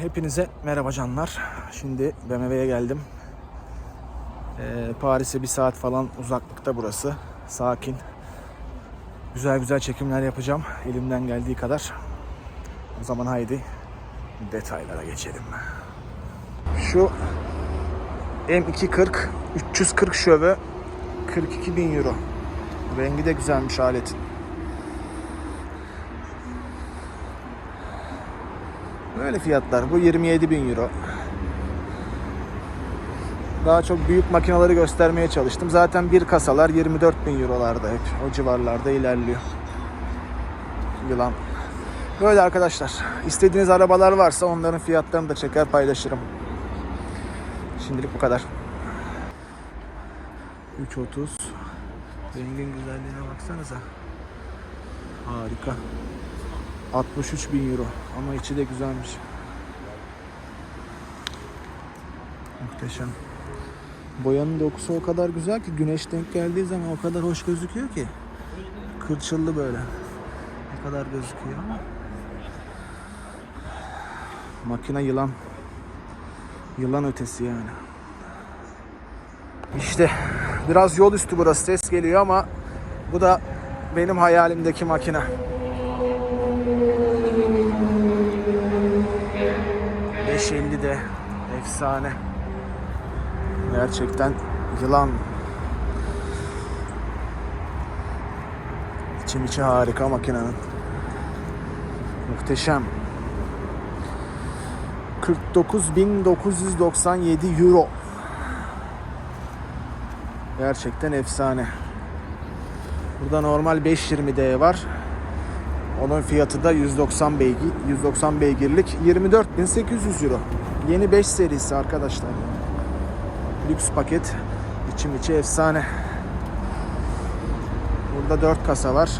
Hepinize merhaba canlar. Şimdi BMW'ye geldim. Ee, Paris'e bir saat falan uzaklıkta burası. Sakin. Güzel güzel çekimler yapacağım. Elimden geldiği kadar. O zaman haydi detaylara geçelim. Şu M240 340 şöve 42 bin euro. Rengi de güzelmiş aletin. Böyle fiyatlar. Bu 27 bin euro. Daha çok büyük makineleri göstermeye çalıştım. Zaten bir kasalar 24 bin eurolarda hep. O civarlarda ilerliyor. Yılan. Böyle arkadaşlar. İstediğiniz arabalar varsa onların fiyatlarını da çeker paylaşırım. Şimdilik bu kadar. 3.30 Rengin güzelliğine baksanıza. Harika. 63 bin euro ama içi de güzelmiş. Muhteşem. Boyanın dokusu o kadar güzel ki güneş denk geldiği zaman o kadar hoş gözüküyor ki. Kırçıllı böyle. Ne kadar gözüküyor ama. Makine yılan. Yılan ötesi yani. İşte biraz yol üstü burası ses geliyor ama bu da benim hayalimdeki makine. 550 de efsane. Gerçekten yılan. İçim içi harika makinenin. Muhteşem. 49.997 euro. Gerçekten efsane. Burada normal 520D var. Onun fiyatı da 190 beygir, 190 beygirlik 24.800 euro. Yeni 5 serisi arkadaşlar. Lüks paket. İçim içi efsane. Burada 4 kasa var.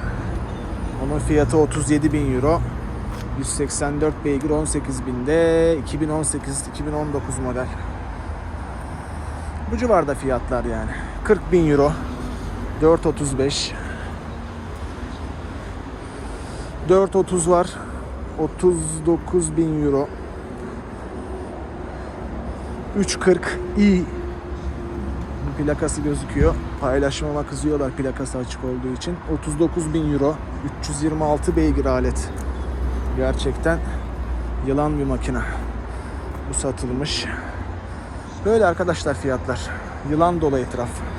Onun fiyatı 37.000 euro. 184 beygir 18.000'de 2018-2019 model. Bu civarda fiyatlar yani. 40.000 euro. 435 4.30 var. 39 bin euro. 3.40 i plakası gözüküyor. Paylaşmama kızıyorlar plakası açık olduğu için. 39 bin euro. 326 beygir alet. Gerçekten yılan bir makine. Bu satılmış. Böyle arkadaşlar fiyatlar. Yılan dolu etraf.